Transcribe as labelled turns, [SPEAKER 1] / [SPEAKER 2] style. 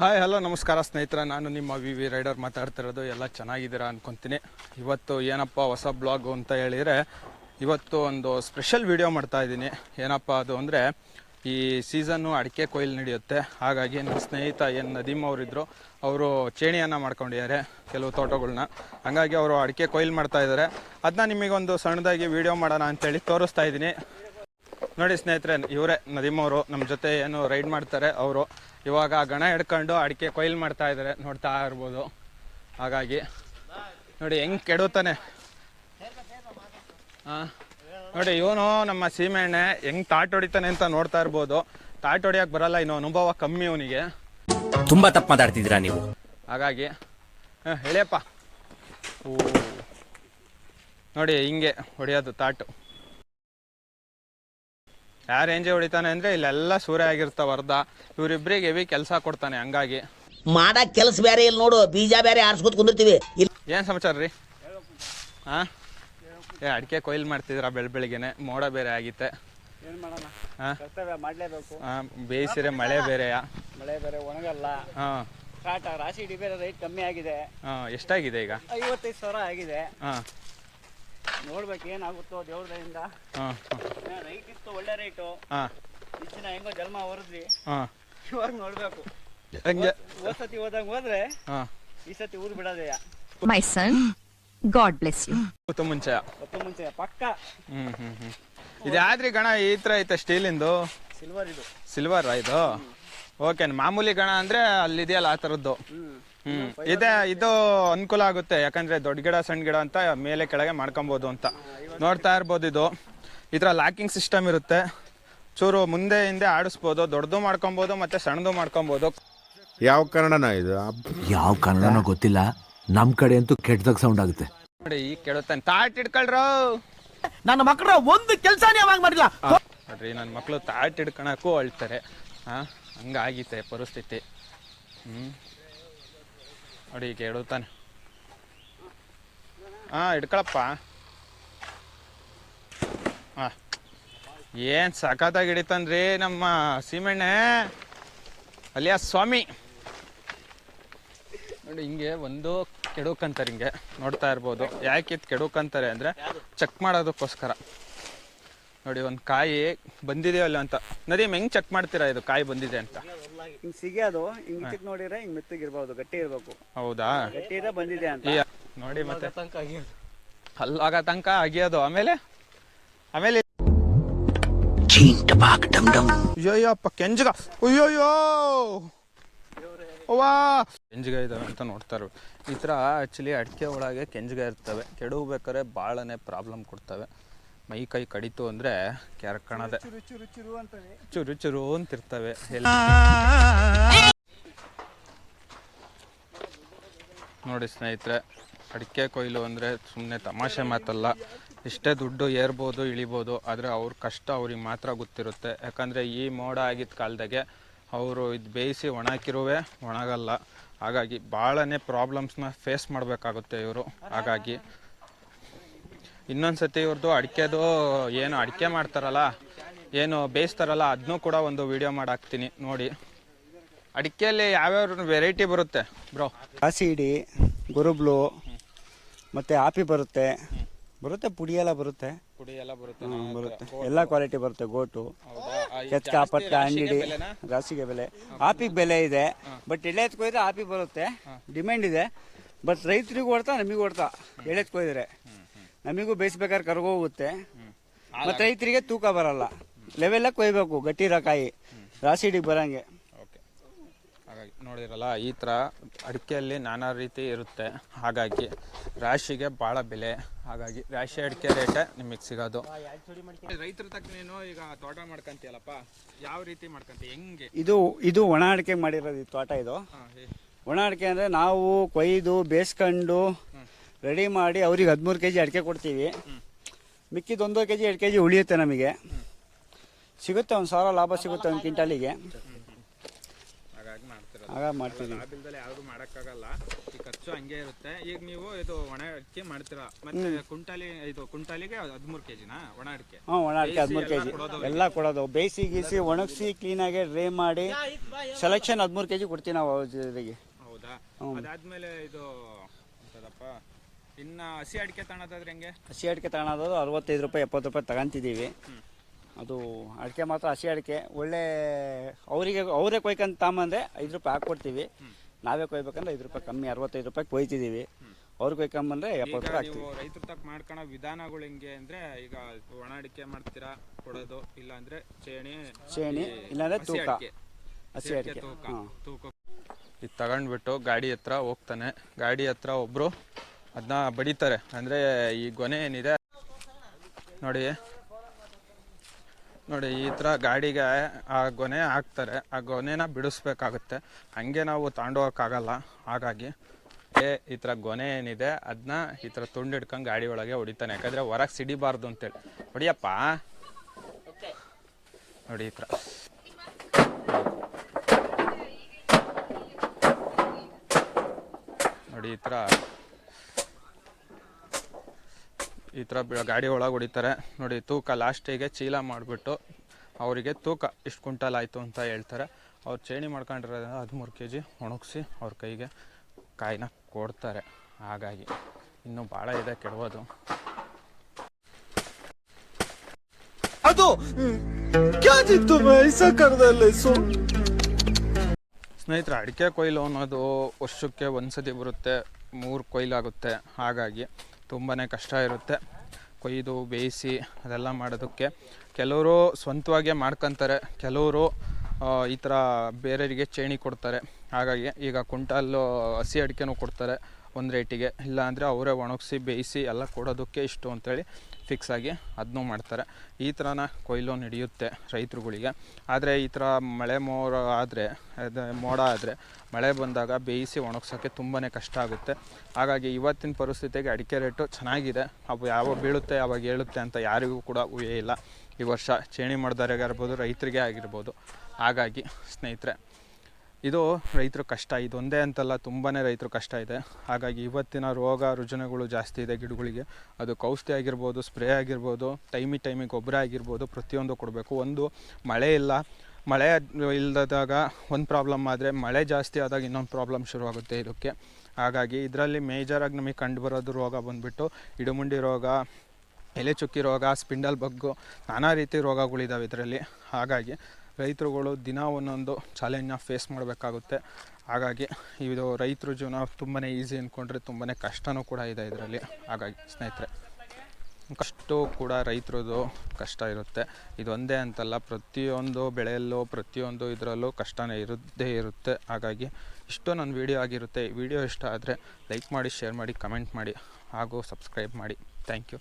[SPEAKER 1] Hi hello ನಮಸ್ಕಾರ ಸ್ನೇಹಿತರ. ನಾನು ನಿಮ್ಮ ವಿ ವಿ ರೈಡರ್ ಮಾತಾಡ್ತಿರೋದು ಎಲ್ಲ ಚೆನ್ನಾಗಿದ್ದೀರಾ ಅನ್ಕೊಂತೀನಿ. ಇವತ್ತು ಏನಪ್ಪ ಹೊಸ ಬ್ಲಾಗು ಅಂತ ಹೇಳಿದರೆ, ಇವತ್ತು ಒಂದು ಸ್ಪೆಷಲ್ ವಿಡಿಯೋ ಮಾಡ್ತಾ ಇದ್ದೀನಿ. ಏನಪ್ಪ ಅದು ಅಂದರೆ, ಈ ಸೀಸನ್ನು ಅಡಿಕೆ ಕೊಯ್ಲು ನಡೆಯುತ್ತೆ. ಹಾಗಾಗಿ ನನ್ನ ಸ್ನೇಹಿತ ಏನು ನದೀಮ್ ಅವರಿದ್ದರು ಅವರು ಚೇಣಿಯನ್ನು ಮಾಡ್ಕೊಂಡಿದ್ದಾರೆ, ಕೆಲವು ತೋಟಗಳನ್ನ ಹಾಗಾಗಿ ಅವರು ಅಡಿಕೆ ಕೊಯ್ಲು ಮಾಡ್ತಾ ಇದ್ದಾರೆ. ಅದನ್ನ ನಿಮಗೊಂದು ಸಣ್ಣದಾಗಿ ವಿಡಿಯೋ ಮಾಡೋಣ ಅಂತೇಳಿ ತೋರಿಸ್ತಾ ಇದ್ದೀನಿ. ನೋಡಿ ಸ್ನೇಹಿತರೆ ಇವರೇ ನದೀಮ್ ಅವರು ನಮ್ಮ ಜೊತೆ ಏನು ರೈಡ್ ಮಾಡ್ತಾರೆ ಅವರು. ಇವಾಗ ಗಣ ಹಿಡ್ಕೊಂಡು ಅಡಿಕೆ ಕೊಯ್ಲು ಮಾಡ್ತಾ ಇದ್ದಾರೆ ನೋಡ್ತಾ ಇರ್ಬೋದು. ಹಾಗಾಗಿ ನೋಡಿ ಹೆಂಗ್ ಕೆಡುತ್ತಾನೆ ಹಾ ನೋಡಿ ಇವನು ನಮ್ಮ ಸೀಮೆಣ್ಣೆ ಹೆಂಗ್ ತಾಟ್ ಹೊಡಿತಾನೆ ಅಂತ ನೋಡ್ತಾ ಇರ್ಬೋದು. ತಾಟ್ ಹೊಡಿಯಕ್ ಬರಲ್ಲ ಇನ್ನು ಅನುಭವ ಕಮ್ಮಿ ಅವನಿಗೆ.
[SPEAKER 2] ತುಂಬಾ ತಪ್ಪು ಮಾತಾಡ್ತಿದ್ದೀರಾ ನೀವು?
[SPEAKER 1] ಹಾಗಾಗಿ ಹ, ಹೇಳಿಯಪ್ಪ ಓ ನೋಡಿ ಹಿಂಗೆ ಹೊಡೆಯೋದು ತಾಟು. ಯಾವ ರೇಂಜ್ ಹೊಡಿತಾನೆ ಅಂದ್ರೆ ಇಲ್ಲೆಲ್ಲ ಸೂರ್ಯ ಆಗಿರ್ತಾವ ಅರ್ಧ. ಇವ್ರಿಬ್ರಿಗೆ ಹೆವಿ ಕೆಲಸ ಕೊಡ್ತಾನೆ ಹಂಗಾಗಿ.
[SPEAKER 3] ಮಾಡಕ್ ಕೆಲಸ ಬೇರೆ ಇಲ್ಲಿ ನೋಡು ಬೀಜ ಬೇರೆ ಆರ್ಸ್ಕೊತ ಕುಂದಿರ್ತೀವಿ. ಇಲ್ಲಿ
[SPEAKER 1] ಏನ್ ಸಮಾಚಾರ ರೀ? ಹಾ ಏ ಅಡಿಕೆ ಕೊಯ್ಲು ಮಾಡ್ತಿದ್ರ ಬೆಳ್ ಬೆಳಿಗ್ಗೆನೆ? ಮೋಡ ಬೇರೆ ಆಗಿತ್ತೆ.
[SPEAKER 4] ಏನ್ ಮಾಡೋಣ?
[SPEAKER 1] ಹಾ
[SPEAKER 4] ಕರ್ತವ್ಯ ಮಾಡ್ಲೇಬೇಕು.
[SPEAKER 1] ಹಾ, ಬೇಯಿಸಿರೆ ಮಳೆ ಬೇರೆಯಾ?
[SPEAKER 4] ಮಳೆ ಬೇರೆ ಒಣಗಲ್ಲ.
[SPEAKER 1] ಹಾ
[SPEAKER 4] ಕಾಟ ರಾಶಿ ಇಡಿ ಬೇರೆ ರೈಟ್ ಕಮ್ಮಿ ಆಗಿದೆ.
[SPEAKER 1] ಹಾ ಎಷ್ಟಾಗಿದೆ ಈಗ?
[SPEAKER 4] ಐವತ್ತೈದು ಸಾವಿರ ಆಗಿದೆ.
[SPEAKER 1] ಹಾ
[SPEAKER 4] ನೋಡ್ಬೇಕು ಏನಾಗುತ್ತೋ ದೇವ್ರದಿಂದ
[SPEAKER 1] ಹಾ
[SPEAKER 4] ಹಾ. ಒಳ್ಳೆ ರೇಟು
[SPEAKER 1] ಹಾ.
[SPEAKER 4] ಹೆಂಗೋ ಜನ್ಮ ಹೊರದ್ವಿ.
[SPEAKER 1] ಹಾ.
[SPEAKER 4] ಇವಾಗ ನೋಡ್ಬೇಕು.
[SPEAKER 1] ಹಂಗೆ?
[SPEAKER 4] ಹೋದ್ ಸತಿ ಹೋದಂಗ ಹೋದ್ರೆ
[SPEAKER 1] ಹಾ.
[SPEAKER 4] ಈ ಸತಿ ಊರ್ ಬಿಡೋದೆಯ
[SPEAKER 5] My son, God bless you.
[SPEAKER 1] ಕೂತು ಮುಂಚೆ
[SPEAKER 4] ಮುಂಚೆ ಪಕ್ಕ.
[SPEAKER 1] ಹ್ಮ್ ಹ್ಮ್ ಹ್ಮ್. ಇದ್ಯಾದ್ರಿ ಗಣ ಈ ತರ ಐತೆ ಸ್ಟೀಲಿಂದು
[SPEAKER 4] ಸಿಲ್ವರ್ ಇದು.
[SPEAKER 1] ಸಿಲ್ವರ್ ಇದು? ಓಕೆ ಮಾಮೂಲಿ ಗಣ ಅಂದ್ರೆ ಅಲ್ಲಿದೆಯಲ್ಲ ಆ ತರದ್ದು.
[SPEAKER 4] ಹ್ಮ್.
[SPEAKER 1] ಹ್ಮ್. ಇದೆ ಇದು. ಅನುಕೂಲ ಆಗುತ್ತೆ. ಯಾಕಂದ್ರೆ ದೊಡ್ಡ ಗಿಡ ಸಣ್ಣ ಗಿಡ ಅಂತ ಮೇಲೆ ಕೆಳಗೆ ಮಾಡ್ಕೊಬೋದು ಅಂತ. ನೋಡ್ತಾ ಇರ್ಬೋದು ಇದು. ಇದ್ರ ಲಾಕಿಂಗ್ ಸಿಸ್ಟಮ್ ಇರುತ್ತೆ. ಚೂರು ಮುಂದೆ ಹಿಂದೆ ಆಡಿಸ್ಬೋದು ದೊಡ್ಡದು ಮಾಡ್ಕೊಬೋದು ಮತ್ತೆ ಸಣ್ಣದು ಮಾಡ್ಕೊಬೋದು.
[SPEAKER 6] ಯಾವ ಕನ್ನಡನ ಇದು?
[SPEAKER 7] ಯಾವ ಕನ್ನಡನೋ ಗೊತ್ತಿಲ್ಲ. ನಮ್ ಕಡೆ ಅಂತೂ ಕೆಟ್ಟದಾಗ ಸೌಂಡ್ ಆಗುತ್ತೆ.
[SPEAKER 1] ನೋಡಿ ಈಗ ಕೇಳುತ್ತಾನೆ. ತಾಟ್ ಇಟ್ಕೊಳ್ರು.
[SPEAKER 3] ನನ್ನ ಮಕ್ಕಳ ಒಂದು ಕೆಲಸನೇ ಯಾವಾಗ ಮಾಡಿಲ್ಲ.
[SPEAKER 1] ನೋಡ್ರಿ ನನ್ನ ಮಕ್ಕಳು ತಾಟ್ ಹಿಡ್ಕೊಳಕ್ಕೂ ಅಳ್ತಾರೆ. ಹಾಂ ಹಂಗಾಗಿತ್ತೆ ಪರಿಸ್ಥಿತಿ. ಹ್ಞೂ ನೋಡಿ ಈಗ ಹೇಳುತ್ತಾನೆ. ಹಾಂ ಹಿಡ್ಕೊಳಪ್ಪ ಹಾ ಏನ್ ಸಖತ್ತಾಗಿ ಹಿಡಿತನ್ರಿ ನಮ್ಮ ಸೀಮೆಣ್ಣೆ? ಅಲಿಯಾ ಸ್ವಾಮಿ. ನೋಡಿ ಹಿಂಗೆ ಒಂದು ಕೆಡುಕಂತಾರೆ ಹಿಂಗೆ ನೋಡ್ತಾ ಇರ್ಬೋದು. ಯಾಕೆ ಇದು ಕೆಡುಕಂತಾರೆ ಅಂದ್ರೆ ಚೆಕ್ ಮಾಡೋದಕ್ಕೋಸ್ಕರ. ನೋಡಿ ಒಂದು ಕಾಯಿ ಬಂದಿದೆಯಲ್ಲ ಅಂತ. ನದಿ ಹೆಂಗ್ ಚೆಕ್ ಮಾಡ್ತೀರಾ ಇದು ಕಾಯಿ ಬಂದಿದೆ ಅಂತ?
[SPEAKER 4] ಹಿಂಗ್ ಸಿಗೋದು ಹಿಂಗ್ ನೋಡಿರ ನೋಡಿದ್ರೆ ಹಿಂಗ್ ಮೆತ್ತಗಿರ್ಬೋದು ಗಟ್ಟಿ ಇರ್ಬೇಕು.
[SPEAKER 1] ಹೌದಾ?
[SPEAKER 4] ಗಟ್ಟಿ ಬಂದಿದೆ ಅಂತ.
[SPEAKER 1] ನೋಡಿ ಮತ್ತೆ. ಅಲ್ಲಾಗ ತನಕ ಅಗಿಯೋದು ಆಮೇಲೆ? ಆಮೇಲೆ ಅಯ್ಯಪ್ಪ ಕೆಂಜಗ. ಅಯ್ಯೋಯ್ಯೋ! ಅವ್ವಾ! ಕೆಂಜಗ ಇದಾವೆ ಅಂತ ನೋಡ್ತಾರೆ ಈ ಥರ ಆ್ಯಕ್ಚುಲಿ ಅಡಿಕೆ ಒಳಗೆ ಕೆಂಜಗ ಇರ್ತವೆ. ಕೆಡಬೇಕಾದ್ರೆ ಭಾಳನೇ ಪ್ರಾಬ್ಲಮ್ ಕೊಡ್ತವೆ. ಮೈ ಕೈ ಕಡಿತು ಅಂದರೆ ಕೆರ್ಕಣದೆ
[SPEAKER 4] ಚುರು ಚುರು
[SPEAKER 1] ಅಂತಿರ್ತವೆ. ಎಲ್ಲಿ ನೋಡಿ ಸ್ನೇಹಿತರೆ ಅಡಿಕೆ ಕೊಯ್ಲು ಅಂದರೆ ಸುಮ್ಮನೆ ತಮಾಷೆ ಮಾತಲ್ಲ. ಇಷ್ಟೇ ದುಡ್ಡು ಏರ್ಬೋದು, ಇಳಿಬೋದು, ಆದರೆ ಅವ್ರ ಕಷ್ಟ ಅವ್ರಿಗೆ ಮಾತ್ರ ಗೊತ್ತಿರುತ್ತೆ. ಯಾಕಂದರೆ ಈ ಮೋಡ ಆಗಿದ್ದ ಕಾಲದಾಗೆ ಅವರು ಇದು ಬೇಯಿಸಿ ಒಣಗಿರುವೆ ಒಣಗಲ್ಲ. ಹಾಗಾಗಿ ಭಾಳನೇ ಪ್ರಾಬ್ಲಮ್ಸ್ನ ಫೇಸ್ ಮಾಡಬೇಕಾಗುತ್ತೆ ಇವರು. ಹಾಗಾಗಿ ಇನ್ನೊಂದು ಸತಿ ಇವ್ರದ್ದು ಅಡಿಕೆದು ಏನು ಅಡಿಕೆ ಮಾಡ್ತಾರಲ್ಲ, ಏನು ಬೇಯಿಸ್ತಾರಲ್ಲ ಅದನ್ನೂ ಕೂಡ ಒಂದು ವಿಡಿಯೋ ಮಾಡಾಕ್ತೀನಿ ನೋಡಿ. ಅಡಿಕೆಯಲ್ಲಿ ಯಾವ್ಯಾವ ವೆರೈಟಿ ಬರುತ್ತೆ ಬ್ರೋ?
[SPEAKER 4] ಕಾಸಿಡಿ ಗುರುಬ್ಲು, ಮತ್ತು ಆಪಿ ಬರುತ್ತೆ. ಬರುತ್ತೆ ಪುಡಿ ಎಲ್ಲ ಬರುತ್ತೆ.
[SPEAKER 1] ಪುಡಿ ಎಲ್ಲ ಬರುತ್ತೆ
[SPEAKER 4] ಹ್ಮ್, ಬರುತ್ತೆ. ಎಲ್ಲ ಕ್ವಾಲಿಟಿ ಬರುತ್ತೆ ಗೋಟು ಕೆಚ್ಕ ಪಟ್ಕ ಅಂಗಡಿ ರಾಸಿಗೆ ಬೆಲೆ. ಆಪಿಗೆ ಬೆಲೆ ಇದೆ ಬಟ್ ಎಳೆತ್ ಕೊಯ್ದ್ರೆ ಆಪಿ ಬರುತ್ತೆ. ಡಿಮ್ಯಾಂಡ್ ಇದೆ ಬಟ್ ರೈತರಿಗೂ ಹೊಡ್ತಾ ನಮಗೂ ಹೊಡ್ತಾ. ಎಳೆತ್ ಕೊಯ್ದ್ರೆ. ನಮಿಗೂ ಬೇಯಿಸ್ಬೇಕಾದ್ರೆ ಕರ್ಗೋಗುತ್ತೆ ಮತ್ತೆ ರೈತರಿಗೆ ತೂಕ ಬರಲ್ಲ. ಲೆವೆಲ್ಲ ಕೊಯ್ಬೇಕು ಗಟ್ಟಿ ಇರೋ ಕಾಯಿ ರಾಸಿಡಿಗೆ ಬರಂಗೆ.
[SPEAKER 1] ಹಾಗಾಗಿ ನೋಡಿರಲ್ಲ ಈ ಥರ ಅಡಿಕೆಯಲ್ಲಿ ನಾನಾ ರೀತಿ ಇರುತ್ತೆ. ಹಾಗಾಗಿ ರಾಶಿಗೆ ಭಾಳ ಬೆಲೆ. ಹಾಗಾಗಿ ರಾಶಿ ಅಡಿಕೆ ರೇಟೇ ನಿಮಗೆ ಸಿಗೋದು. ರೈತರ ತಕ್ಕ ನೀನು ಈಗ ತೋಟ ಮಾಡ್ಕಂತೀಯಲ್ಲಪ್ಪ. ಯಾವ ರೀತಿ ಮಾಡ್ಕೊಂತೀಯ? ಹೆಂಗೆ?
[SPEAKER 4] ಇದು ಇದು ಒಣ ಅಡಿಕೆ ಮಾಡಿರೋದು ಈ ತೋಟ ಇದು. ಒಣ ಅಡಿಕೆ ಅಂದರೆ ನಾವು ಕೊಯ್ದು ಬೇಯಿಸ್ಕೊಂಡು ರೆಡಿ ಮಾಡಿ ಅವ್ರಿಗೆ ಹದಿಮೂರು ಕೆ ಜಿ ಅಡಿಕೆ ಕೊಡ್ತೀವಿ. ಮಿಕ್ಕಿದ ಒಂದು ಕೆ ಜಿ ಎರಡು ಕೆ ಜಿ ಉಳಿಯುತ್ತೆ ನಮಗೆ. ಸಿಗುತ್ತೆ ಒಂದು ಸಾವಿರ ಲಾಭ ಸಿಗುತ್ತೆ ಒಂದು ಕ್ವಿಂಟಾಲಿಗೆ.
[SPEAKER 1] ಹಾಗಾಗಿ
[SPEAKER 4] ಮಾಡ್ತೀವಿ
[SPEAKER 1] ಲಾಭ ಯಾವ್ದು ಮಾಡಕ್ಕಾಗಲ್ಲ. ಈ ಖರ್ಚು ಹಂಗೆ ಇರುತ್ತೆ. ಈಗ ನೀವು ಇದು ಒಣ ಅಡಿಕೆ ಮಾಡ್ತೀರಾ? ಮತ್ತೆ ಕುಂಟಾಲಿ ಇದು ಕುಂಟಾಲಿಗೆ ಹದಿಮೂರು ಕೆಜಿನಾ ಒಣ ಅಡಿಕೆ.
[SPEAKER 4] ಹಾಂ ಒಣ ಅಡಿಕೆ ಹದಿಮೂರು ಕೆ ಜಿ ಎಲ್ಲ ಕೊಡೋದು. ಬೇಯಿಸಿ ಗೀಸಿ ಒಣಗಿಸಿ ಕ್ಲೀನಾಗಿ ಡ್ರೈ ಮಾಡಿ ಸೆಲೆಕ್ಷನ್ ಹದಿಮೂರು ಕೆಜಿ ಕೊಡ್ತೀವಿ ನಾವು ಜೊತೆಗೆ.
[SPEAKER 1] ಹೌದಾ? ಅದಾದ್ಮೇಲೆ ಇದು ಎಂತದಪ್ಪ? ಇನ್ನ ಹಸಿ ಅಡಿಕೆ ತಗೊಳೋದಾದ್ರೆ ಹೆಂಗೆ?
[SPEAKER 4] ಹಸಿ ಅಡಿಕೆ ತಗೊಳೋದಾದ್ರೆ ಅರವತ್ತೈದು ರೂಪಾಯಿ ಎಪ್ಪತ್ತು ರೂಪಾಯಿ ತಗೊಂತಿದ್ದೀವಿ. ಅದು ಅಡಿಕೆ ಮಾತ್ರ ಹಸಿ ಅಡಿಕೆ. ಒಳ್ಳೆ ಅವರಿಗೆ ಅವರೇ ಕೊಯ್ಕೊಂಡು ತಾಂಬಂದ್ರೆ ಐದು ರೂಪಾಯಿ ಹಾಕ್ಕೊಡ್ತೀವಿ. ನಾವೇ ಕೊಯ್ಬೇಕಂದ್ರೆ ಐದು ರೂಪಾಯಿ ಕಮ್ಮಿ ಅರವತ್ತೈದು ರೂಪಾಯಿ ಕೊಯ್ತಿದ್ದೀವಿ ಅವ್ರು ಕೊಯ್ಕೊಂಬಂದ್ರೆ ಎಪ್ಪತ್ತು ರೂಪಾಯಿ ಹಾಕ್ತೀವಿ.
[SPEAKER 1] ರೈತರ ತಕ್ಕ ಮಾಡ್ಕೊಳೋ ವಿಧಾನಗಳು ಹೆಂಗೆ ಅಂದ್ರೆ ಈಗ ಒಣ ಅಡಿಕೆ ಮಾಡ್ತೀರಾ ಕೊಡೋದು ಇಲ್ಲ ಅಂದ್ರೆ ಚೇಣಿ
[SPEAKER 4] ಚೇಣಿ ಇಲ್ಲಾಂದ್ರೆ ತೂಕ.
[SPEAKER 1] ಅಡಿಕೆ.
[SPEAKER 4] ಹಸಿ ಅಡಿಕೆ. ಹಾಂ
[SPEAKER 1] ತೂಕ ಇದು ತಗೊಂಡ್ಬಿಟ್ಟು ಗಾಡಿ ಹತ್ರ ಹೋಗ್ತಾನೆ. ಗಾಡಿ ಹತ್ರ ಒಬ್ರು ಅದನ್ನ ಬಡಿತಾರೆ. ಅಂದ್ರೆ ಈ ಗೊನೆ ಏನಿದೆ ನೋಡಿ. ನೋಡಿ, ಈ ಥರ ಗಾಡಿಗೆ ಆ ಗೊನೆ ಹಾಕ್ತಾರೆ. ಆ ಗೊನೆನ ಬಿಡಿಸ್ಬೇಕಾಗುತ್ತೆ. ಹಂಗೆ ನಾವು ತಗೊಂಡೋಗಕ್ಕಾಗಲ್ಲ ಹಾಗಾಗಿ, ಏ, ಈ ಥರ ಗೊನೆ ಏನಿದೆ ಅದನ್ನ ಈ ಥರ ತುಂಡು ಹಿಡ್ಕೊಂಡು ಗಾಡಿ ಒಳಗೆ ಹೊಡಿತಾನೆ. ಯಾಕಂದರೆ ಹೊರಗೆ ಸಿಡಿಬಾರ್ದು ಅಂತೇಳಿ. ಹೊಡಿಯಪ್ಪ. ನೋಡಿ, ಈ ಥರ ನೋಡಿ, ಈ ಥರ ಈ ಥರ ಗಾಡಿ ಒಳಗೆ ಹೊಡಿತಾರೆ. ನೋಡಿ ತೂಕ ಲಾಸ್ಟಿಗೆ ಚೀಲ ಮಾಡಿಬಿಟ್ಟು ಅವರಿಗೆ ತೂಕ ಇಷ್ಟು ಕ್ವಿಂಟಲ್ ಆಯಿತು ಅಂತ ಹೇಳ್ತಾರೆ. ಅವ್ರು ಚೇಣಿ ಮಾಡ್ಕೊಂಡಿರೋದ್ರಿಂದ ಹದಿಮೂರು ಕೆ ಜಿ ಒಣಗಿಸಿ ಅವ್ರ ಕೈಗೆ ಕಾಯಿನ ಕೊಡ್ತಾರೆ. ಹಾಗಾಗಿ ಇನ್ನೂ ಭಾಳ ಇದೆ ಕೆಡವೋದು. ಸ್ನೇಹಿತರೆ ಅಡಿಕೆ ಕೊಯ್ಲು ಅನ್ನೋದು ವರ್ಷಕ್ಕೆ ಒಂದ್ಸತಿ ಬರುತ್ತೆ. ಮೂರು ಕೊಯ್ಲಾಗುತ್ತೆ ಹಾಗಾಗಿ ತುಂಬಾ ಕಷ್ಟ ಇರುತ್ತೆ. ಕೊಯ್ದು, ಬೇಯಿಸಿ ಅದೆಲ್ಲ ಮಾಡೋದಕ್ಕೆ. ಕೆಲವರು ಸ್ವಂತವಾಗೇ ಮಾಡ್ಕೊತಾರೆ. ಕೆಲವರು ಈ ಥರ ಬೇರೆಯವರಿಗೆ ಚೇಣಿ ಕೊಡ್ತಾರೆ. ಹಾಗಾಗಿ ಈಗ ಕುಂಟಾಲು ಹಸಿ ಅಡಿಕೆನೂ ಕೊಡ್ತಾರೆ. ಒಂದು ರೇಟಿಗೆ, ಇಲ್ಲಾಂದರೆ ಅವರೇ ಒಣಗಿಸಿ, ಬೇಯಿಸಿ ಎಲ್ಲ ಕೊಡೋದಕ್ಕೆ ಇಷ್ಟು ಅಂತೇಳಿ ಫಿಕ್ಸ್ ಆಗಿ ಅದನ್ನೂ ಮಾಡ್ತಾರೆ. ಈ ಥರನ ಕೊಯ್ಲು ನಡೆಯುತ್ತೆ ರೈತರುಗಳಿಗೆ. ಆದರೆ ಈ ಥರ ಮಳೆ ಮೋರ ಆದರೆ, ಅದು ಮೋಡ ಆದರೆ, ಮಳೆ ಬಂದಾಗ ಬೇಯಿಸಿ ಒಣಗ್ಸೋಕ್ಕೆ ತುಂಬಾ ಕಷ್ಟ ಆಗುತ್ತೆ. ಹಾಗಾಗಿ ಇವತ್ತಿನ ಪರಿಸ್ಥಿತಿಗೆ ಅಡಿಕೆ ರೇಟು ಚೆನ್ನಾಗಿದೆ. ಅವು ಯಾವಾಗ ಬೀಳುತ್ತೆ, ಯಾವಾಗ ಹೇಳುತ್ತೆ ಅಂತ ಯಾರಿಗೂ ಕೂಡ ಊಹೆ ಇಲ್ಲ. ಈ ವರ್ಷ ಚೇಣಿ ಮಾಡಿದವರಿಗೆ ಆಗಿರ್ಬೋದು, ರೈತರಿಗೆ ಆಗಿರ್ಬೋದು. ಹಾಗಾಗಿ ಸ್ನೇಹಿತರೆ ಇದು ರೈತರ ಕಷ್ಟ ಇದೊಂದೇ ಅಂತಲ್ಲ ತುಂಬಾ ರೈತರ ಕಷ್ಟ ಇದೆ. ಹಾಗಾಗಿ ಇವತ್ತಿನ ರೋಗ ರುಜಿನಗಳು ಜಾಸ್ತಿ ಇದೆ ಗಿಡಗಳಿಗೆ. ಅದು ಔಷಧಿ ಆಗಿರ್ಬೋದು, ಸ್ಪ್ರೇ ಆಗಿರ್ಬೋದು, ಟೈಮಿ ಟೈಮಿಗೆ ಗೊಬ್ಬರ ಆಗಿರ್ಬೋದು, ಪ್ರತಿಯೊಂದು ಕೊಡಬೇಕು. ಒಂದು, ಮಳೆ ಇಲ್ಲ. ಮಳೆ ಇಲ್ಲದಾಗ ಒಂದು ಪ್ರಾಬ್ಲಮ್ ಆದರೆ ಮಳೆ ಜಾಸ್ತಿ ಆದಾಗ ಇನ್ನೊಂದು ಪ್ರಾಬ್ಲಮ್ ಶುರುವಾಗುತ್ತೆ ಇದಕ್ಕೆ. ಹಾಗಾಗಿ ಇದರಲ್ಲಿ ಮೇಜರಾಗಿ ನಮಗೆ ಕಂಡುಬರೋದು ರೋಗ ಬಂದುಬಿಟ್ಟು ಇಡುಮುಂಡಿ ರೋಗ ಎಲೆ ಚುಕ್ಕಿ ರೋಗ, ಸ್ಪಿಂಡಲ್ ಬಗ್ಗು, ನಾನಾ ರೀತಿ ರೋಗಗಳಿದ್ದಾವೆ ಇದರಲ್ಲಿ. ಹಾಗಾಗಿ ರೈತರುಗಳು ದಿನ ಒಂದೊಂದು ಚಾಲೆಂಜ್ನ ಫೇಸ್ ಮಾಡಬೇಕಾಗುತ್ತೆ. ಹಾಗಾಗಿ ಇದು ರೈತರ ಜೀವನ ತುಂಬಾ ಈಸಿ ಅಂದ್ಕೊಂಡ್ರೆ ತುಂಬಾ ಕಷ್ಟನೂ ಕೂಡ ಇದೆ ಇದರಲ್ಲಿ. ಹಾಗಾಗಿ ಸ್ನೇಹಿತರೆ, ಕಷ್ಟ ಕೂಡ ರೈತರದು ಕಷ್ಟ ಇರುತ್ತೆ. ಇದೊಂದೇ ಅಂತಲ್ಲ, ಪ್ರತಿಯೊಂದು ಬೆಳೆಯಲ್ಲೂ, ಪ್ರತಿಯೊಂದು ಇದರಲ್ಲೂ ಕಷ್ಟನೇ ಇರುತ್ತೇ ಇರುತ್ತೆ. ಹಾಗಾಗಿ ಇಷ್ಟು ನನ್ನ ವಿಡಿಯೋ ಆಗಿರುತ್ತೆ. ವಿಡಿಯೋ ಇಷ್ಟ ಆದರೆ ಲೈಕ್ ಮಾಡಿ, ಶೇರ್ ಮಾಡಿ, ಕಮೆಂಟ್ ಮಾಡಿ ಹಾಗೂ ಸಬ್ಸ್ಕ್ರೈಬ್ ಮಾಡಿ. Thank you.